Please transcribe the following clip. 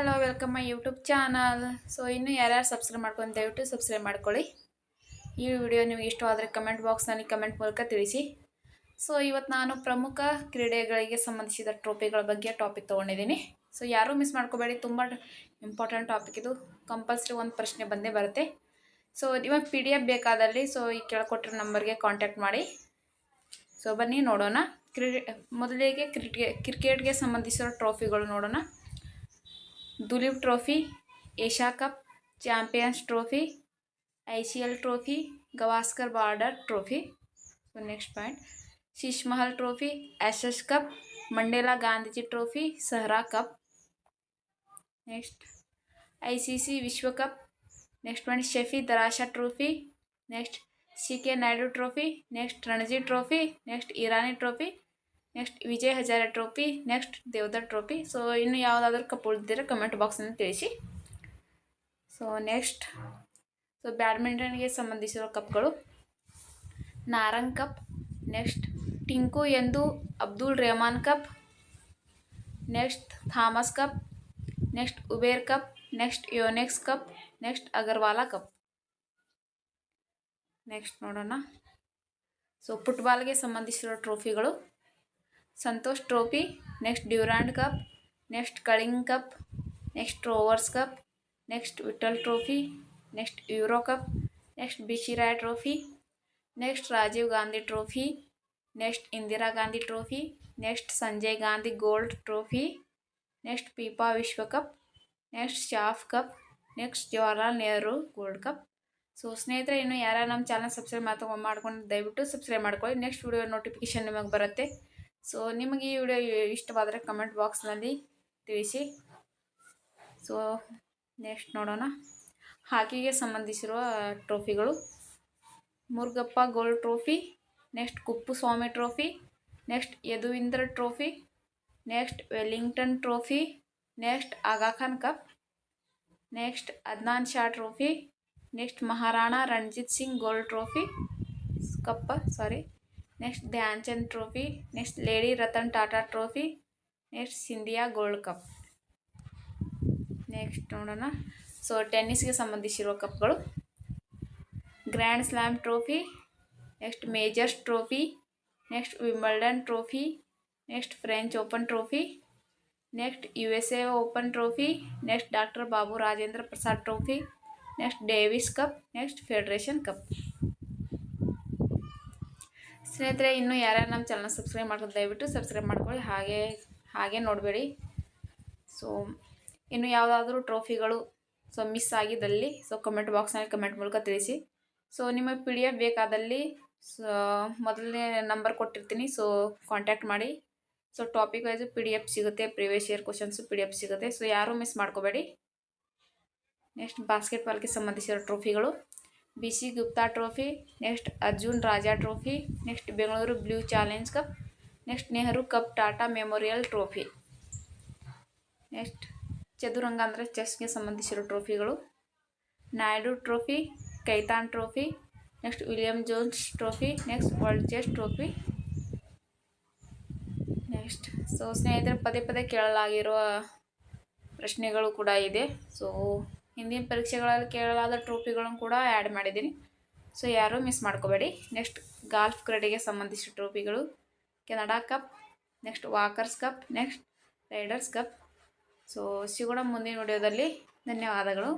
Hello welcome my YouTube channel so ಇನ್ನೂ ಯಾರ್ಯಾರು subscribe ಮಾಡ್ಕೊಂಡು ದಯವಿಟ್ಟು ಸಬ್ಸ್ಕ್ರೈಬ್ ಮಾಡ್ಕೊಳ್ಳಿ. ಈ ವಿಡಿಯೋ ನಿಮಗೆ ಇಷ್ಟವಾದರೆ ಕಮೆಂಟ್ ಬಾಕ್ಸ್ನಲ್ಲಿ ಕಮೆಂಟ್ ಮೂಲಕ ತಿಳಿಸಿ. ಸೊ ಇವತ್ತು ನಾನು ಪ್ರಮುಖ ಕ್ರೀಡೆಗಳಿಗೆ ಸಂಬಂಧಿಸಿದ ಟ್ರೋಫಿಗಳ ಬಗ್ಗೆ ಟಾಪಿಕ್ ತೊಗೊಂಡಿದ್ದೀನಿ. ಸೊ ಯಾರೂ ಮಿಸ್ ಮಾಡ್ಕೋಬೇಡಿ, ತುಂಬ ಇಂಪಾರ್ಟೆಂಟ್ ಟಾಪಿಕ್ ಇದು. ಕಂಪಲ್ಸರಿ ಒಂದು ಪ್ರಶ್ನೆ ಬಂದೇ ಬರುತ್ತೆ. ಸೊ ನಿಮಗೆ ಪಿ ಡಿ ಎಫ್ ಬೇಕಾದಲ್ಲಿ ಸೊ ಈ ಕೆಳಕೊಟ್ಟಿರೋ ನಂಬರ್ಗೆ ಕಾಂಟ್ಯಾಕ್ಟ್ ಮಾಡಿ. ಸೊ ಬನ್ನಿ, ನೋಡೋಣ. ಕ್ರೀಡೆ, ಮೊದಲಿಗೆ ಕ್ರಿಕೆ ಕ್ರಿಕೆಟ್ಗೆ ಸಂಬಂಧಿಸಿರೋ ಟ್ರೋಫಿಗಳು ನೋಡೋಣ. Duleep trophy Asia cup champions trophy I C L trophy Gavaskar Border trophy so next point Sheesh Mahal trophy S S cup Mandela Gandhiji trophy Sahara cup next I C C ವಿಶ್ವ cup next point Shafi Darashah trophy next C K Nayudu trophy next Ranji trophy next Vijay Hazare trophy next Deodhar trophy so ಇನ್ನು ಯಾವುದಾದ್ರೂ cup ಉಳಿದಿದ್ರೆ comment ಬಾಕ್ಸನ್ನು ತಿಳಿಸಿ. So next so ಬ್ಯಾಡ್ಮಿಂಟನ್ಗೆ ಸಂಬಂಧಿಸಿರೋ ಕಪ್ಗಳು Narang cup next Tinku ಎಂದು Abdul Rahman cup next Thomas cup next Uber cup next Yonex cup next Agarwala cup next ನೋಡೋಣ. So ಫುಟ್ಬಾಲ್ಗೆ ಸಂಬಂಧಿಸಿರೋ ಟ್ರೋಫಿಗಳು Santosh trophy next Durand cup next Kalinga cup next Rovers cup next Vittal trophy next euro cup next BC Roy trophy next Rajiv Gandhi trophy next Indira Gandhi trophy next Sanjay Gandhi gold trophy next FIFA ವಿಶ್ವ cup next SAFF cup next Jawaharlal Nehru gold cup so ಸ್ನೇಹಿತರೆ, ಇನ್ನು ಯಾರ್ಯಾರು ನಮ್ಮ channel subscribe ಮಾತು ಮಾಡ್ಕೊಂಡು ದಯವಿಟ್ಟು subscribe ಮಾಡ್ಕೊಳ್ಳಿ. Next video notification ನಿಮಗೆ ಬರುತ್ತೆ. ಸೊ ನಿಮಗೆ ಈ ವಿಡಿಯೋ ಇಷ್ಟವಾದರೆ ಕಮೆಂಟ್ ಬಾಕ್ಸ್ನಲ್ಲಿ ತಿಳಿಸಿ. ಸೊ ನೆಕ್ಸ್ಟ್ ನೋಡೋಣ. ಹಾಕಿಗೆ ಸಂಬಂಧಿಸಿರುವ ಟ್ರೋಫಿಗಳು. Murugappa gold trophy, next Kuppu Swamy trophy, next Yadavindra trophy, next Wellington trophy, next Aga Khan cup, next Adnan Shah trophy, next Maharana Ranjit Singh gold trophy, ಕಪ್ಪ sorry next Dhyan Chand trophy next lady Ratan Tata trophy next Scindia gold cup next ನೋಡೋಣ so ಟೆನ್ನಿಸ್ಗೆ ಸಂಬಂಧಿಸಿರುವ ಕಪ್ಗಳು grand slam trophy next majors trophy next Wimbledon trophy next French open trophy next U S A open trophy next doctor Babu Rajendra Prasad trophy next Davis cup next federation cup ಸ್ನೇಹಿತರೆ, ಇನ್ನೂ ಯಾರ್ಯಾರು ನಮ್ಮ channel subscribe ಮಾಡ್ಕೊಂಡು ದಯವಿಟ್ಟು subscribe ಮಾಡ್ಕೊಳ್ಳಿ. ಹಾಗೆ ಹಾಗೆ ನೋಡಬೇಡಿ. ಸೊ ಇನ್ನು ಯಾವುದಾದ್ರೂ ಟ್ರೋಫಿಗಳು ಸೊ ಮಿಸ್ ಆಗಿದ್ದಲ್ಲಿ ಸೊ ಕಮೆಂಟ್ ಬಾಕ್ಸ್ನಲ್ಲಿ ಕಮೆಂಟ್ ಮೂಲಕ ತಿಳಿಸಿ. ಸೊ ನಿಮ್ಮ ಪಿ ಡಿ ಎಫ್ ಬೇಕಾದಲ್ಲಿ ಸೊ ಮೊದಲನೇ ನಂಬರ್ ಕೊಟ್ಟಿರ್ತೀನಿ. ಸೊ ಕಾಂಟ್ಯಾಕ್ಟ್ ಮಾಡಿ. So topic wise P D F ಸಿಗುತ್ತೆ previous year questions P D F ಸಿಗುತ್ತೆ. ಸೊ ಯಾರೂ ಮಿಸ್ ಮಾಡ್ಕೋಬೇಡಿ. ನೆಕ್ಸ್ಟ್ ಬಾಸ್ಕೆಟ್ಬಾಲ್ಗೆ ಸಂಬಂಧಿಸಿರೋ ಟ್ರೋಫಿಗಳು B C Gupta trophy, next Arjun Raja trophy, next Bengaluru blue challenge cup, next Nehru cup Tata memorial trophy. Next ಚದುರಂಗ ಅಂದರೆ ಚೆಸ್ಗೆ ಸಂಬಂಧಿಸಿರೋ ಟ್ರೋಫಿಗಳು. Naidu trophy, Khaitan trophy, next William Jones trophy, next world chess trophy. Next so ಸ್ನೇಹಿತರೆ, ಪದೇ ಪದೇ ಕೇಳಲಾಗಿರುವ ಪ್ರಶ್ನೆಗಳು ಕೂಡ ಇದೆ. So ಹಿಂದಿನ ಪರೀಕ್ಷೆಗಳಲ್ಲಿ ಕೇಳಲಾದ ಟ್ರೋಫಿಗಳನ್ನು ಕೂಡ ಆ್ಯಡ್ ಮಾಡಿದ್ದೀನಿ. ಸೊ ಯಾರೂ ಮಿಸ್ ಮಾಡ್ಕೋಬೇಡಿ. ನೆಕ್ಸ್ಟ್ ಗಾಲ್ಫ್ ಕ್ರೀಡೆಗೆ ಸಂಬಂಧಿಸಿದ ಟ್ರೋಫಿಗಳು. Canada cup next Walkers cup next Ryders cup so ಸಿಗೋಣ ಮುಂದಿನ ವಿಡಿಯೋದಲ್ಲಿ. ಧನ್ಯವಾದಗಳು.